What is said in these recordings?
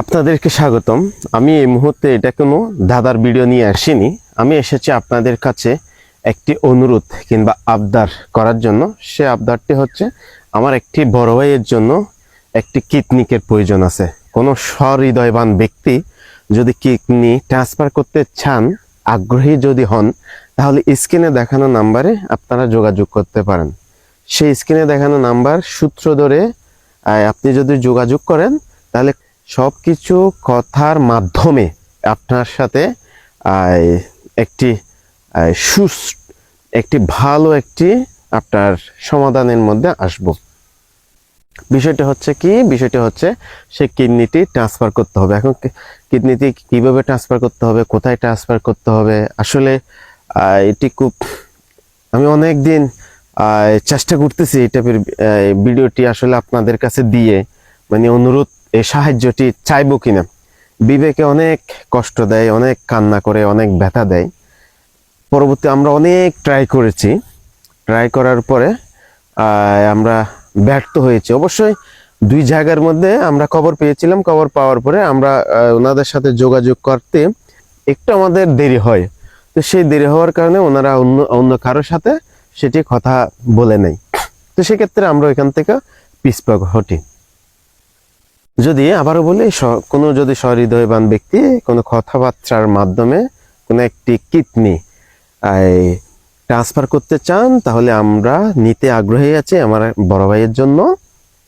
আপনাদেরকে স্বাগতম। আমি এই মুহূর্তে এটা কোনো দাদার ভিডিও নিয়ে আসিনি। আমি এসেছি আপনাদের কাছে একটি অনুরোধ কিংবা আবদার করার জন্য। সে আবদারটি হচ্ছে, আমার একটি বড় ভাইয়ের জন্য একটি কিডনিকের প্রয়োজন আছে। কোনো সহৃদয়বান ব্যক্তি যদি কিডনি ট্রান্সফার করতে চান, আগ্রহী যদি হন, তাহলে স্ক্রিনে দেখানো নাম্বারে আপনারা যোগাযোগ করতে পারেন। সেই স্ক্রিনে দেখানো নাম্বার সূত্র ধরে আপনি যদি যোগাযোগ করেন, তাহলে সব কিছু কথার মাধ্যমে আপনার সাথে একটি আহ, সুস একটি ভালো একটি আপনার সমাধানের মধ্যে আসব। বিষয়টা হচ্ছে কি? বিষয়টা হচ্ছে সে কিডনিটি ট্রান্সফার করতে হবে। এখন কিডনিটি কীভাবে ট্রান্সফার করতে হবে? কোথায় ট্রান্সফার করতে হবে? আসলে এটি খুব আমি অনেক দিন চেষ্টা করতেছি এই টাইপের ভিডিওটি আসলে আপনাদের কাছে দিয়ে। মানে অনুরোধ এই সাহায্যটি চাইব কিনা? বিবেকে অনেক কষ্ট দেয়, অনেক কান্না করে, অনেক ব্যথা দেয়। পরবর্তী আমরা অনেক ট্রাই করেছি। ট্রাই করার পরে আমরা ব্যর্থ হয়েছি। অবশ্যই দুই জায়গার মধ্যে আমরা খবর পেয়েছিলাম। খবর পাওয়ার পরে আমরা ওনাদের সাথে যোগাযোগ করতে একটু আমাদের দেরি হয়। তো সেই দেরি হওয়ার কারণে ওনারা অন্য অন্য কারোর সাথে সেটি কথা বলে নেই। তো সেক্ষেত্রে আমরা এখান থেকে পিছপা হটি। যদি আবারও বলি কোনো যদি সহৃদয়বান ব্যক্তি কোনো কথাবার্তার মাধ্যমে কোনো একটি কিডনি ট্রান্সফার করতে চান, তাহলে আমরা নিতে আগ্রহী আছি আমার বড় ভাইয়ের জন্য।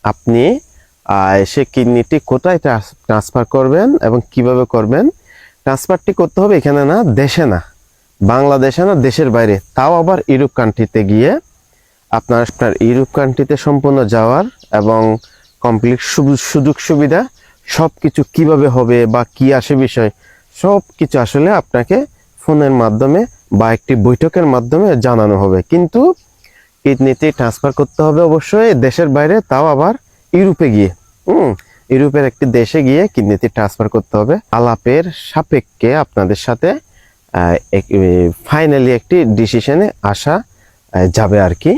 আপনি সে কিডনিটি কোথায় ট্রান্সফার করবেন এবং কীভাবে করবেন? ট্রান্সফারটি করতে হবে এখানে না, দেশে না, বাংলাদেশে না, দেশের বাইরে। তাও আবার ইউরোপ কান্ট্রিতে গিয়ে আপনার আপনার ইউরোপ কান্ট্রিতে সম্পূর্ণ যাওয়ার এবং কমপ্লিট সুযোগ সুবিধা সব কিছু কীভাবে হবে বা কি আসে বিষয় সব কিছু আসলে আপনাকে ফোনের মাধ্যমে বা একটি বৈঠকের মাধ্যমে জানানো হবে। কিন্তু কিডনিতে ট্রান্সফার করতে হবে অবশ্যই দেশের বাইরে, তাও আবার ইউরোপে গিয়ে। হুম, ইউরোপের একটি দেশে গিয়ে কিডনিতে ট্রান্সফার করতে হবে। আলাপের সাপেক্ষে আপনাদের সাথে ফাইনালি একটি ডিসিশনে আসা যাবে আর কি।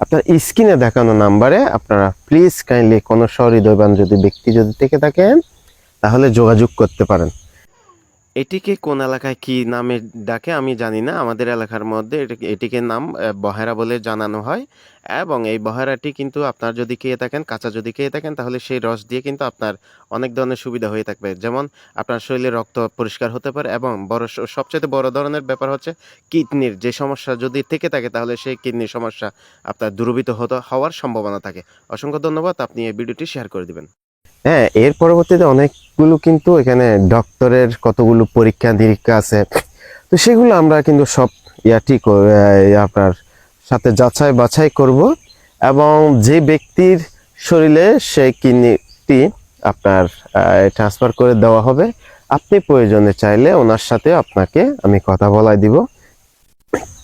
আপনার স্ক্রিনে দেখানো নাম্বারে আপনারা প্লিজ কাইন্ডলি কোনো সহৃদয়বান যদি ব্যক্তি যদি থেকে থাকেন, তাহলে যোগাযোগ করতে পারেন। এটিকে কোন এলাকায় কি নামে ডাকে আমি জানি না। আমাদের এলাকার মধ্যে এটি- এটিকে নাম বহেরা বলে জানানো হয়। এবং এই বহেরাটি কিন্তু আপনার যদি খেয়ে থাকেন, কাঁচা যদি খেয়ে থাকেন, তাহলে সেই রস দিয়ে কিন্তু আপনার অনেক ধরনের সুবিধা হয়ে থাকবে। যেমন আপনার শরীরে রক্ত পরিষ্কার হতে পারে এবং বড় সবচেয়ে বড় ধরনের ব্যাপার হচ্ছে কিডনির যে সমস্যা যদি থেকে থাকে, তাহলে সেই কিডনির সমস্যা আপনার দূরীভূত হতে, হওয়ার সম্ভাবনা থাকে। অসংখ্য ধন্যবাদ, আপনি এই ভিডিওটি শেয়ার করে দিবেন। হ্যাঁ এর পরবর্তীতে অনেকগুলো কিন্তু এখানে ডক্টরের কতগুলো পরীক্ষা, নিরীক্ষা আছে। তো সেগুলো আমরা কিন্তু সব ইয়াটি আপনার সাথে যাচাই বাছাই করব এবং যে ব্যক্তির শরীরে সেই কিডনিটি আপনার ট্রান্সফার করে দেওয়া হবে, আপনি প্রয়োজনে চাইলে ওনার সাথে আপনাকে আমি কথা বলাই দিব।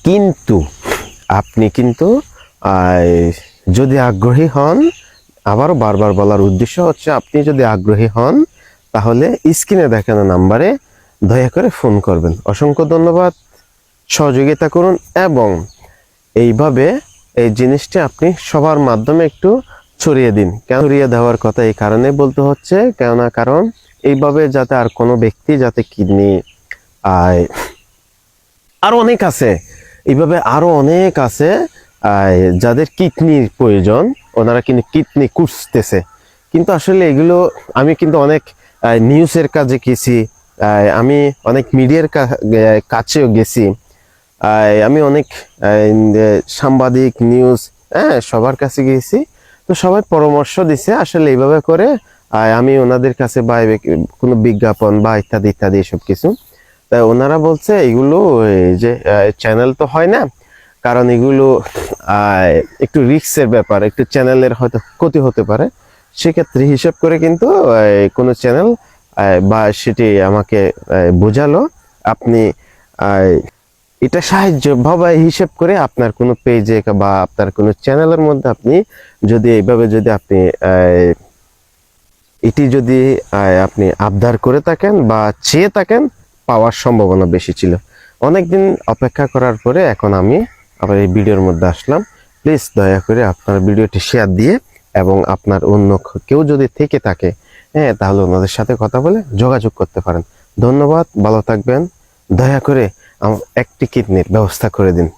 কিন্তু, আপনি কিন্তু যদি আগ্রহী হন আবারও বারবার বলার উদ্দেশ্য হচ্ছে, আপনি যদি আগ্রহী হন, তাহলে স্ক্রিনে দেখানো নাম্বারে দয়া করে ফোন করবেন। অসংখ্য ধন্যবাদ। সহযোগিতা করুন এবং এইভাবে এই জিনিসটি আপনি সবার মাধ্যমে একটু ছড়িয়ে দিন। কেন ছড়িয়ে দেওয়ার কথা এই কারণে বলতে হচ্ছে, কেননা কারণ এইভাবে যাতে আর কোনো ব্যক্তি যাতে কিডনি, আয়, আরও অনেক আছে। এইভাবে আরও অনেক আছে যাদের কিডনির প্রয়োজন ওনারা কিন্তু কিডনি খুঁজতেছে। কিন্তু আসলে এগুলো আমি কিন্তু অনেক নিউজের কাজে গেছি আমি অনেক মিডিয়ার কাছেও গেছি। আমি অনেক সাংবাদিক নিউজ হ্যাঁ সবার কাছে গেছি। তো সবাই পরামর্শ দিছে, আসলে এইভাবে করে আমি ওনাদের কাছে বা কোনো বিজ্ঞাপন বা ইত্যাদি ইত্যাদি এসব কিছু। তাই ওনারা বলছে, এগুলো যে চ্যানেল তো হয় না কারণ এগুলো একটু রিস্কের ব্যাপার, একটু চ্যানেলের হয়তো ক্ষতি হতে পারে। সেক্ষেত্রে হিসাব করে কিন্তু কোনো চ্যানেল বা সেটি আমাকে বোঝালো। আপনি এটা সাহায্য, ভাবা, হিসেব করে আপনার কোনো পেজে বা আপনার কোনো চ্যানেলের মধ্যে আপনি যদি এইভাবে যদি আপনি এটি যদি আপনি আবদার করে থাকেন বা চেয়ে থাকেন, পাওয়ার সম্ভাবনা বেশি ছিল। অনেকদিন অপেক্ষা করার পরে এখন আমি আবার এই ভিডিওর মধ্যে আসলাম। প্লিজ দয়া করে আপনার ভিডিওটি শেয়ার দিয়ে এবং আপনার অন্য কেউ যদি থেকে থাকে হ্যাঁ তাহলে ওনাদের সাথে কথা বলে যোগাযোগ করতে পারেন। ধন্যবাদ, ভালো থাকবেন। দয়া করে একটি কিডনির ব্যবস্থা করে দিন।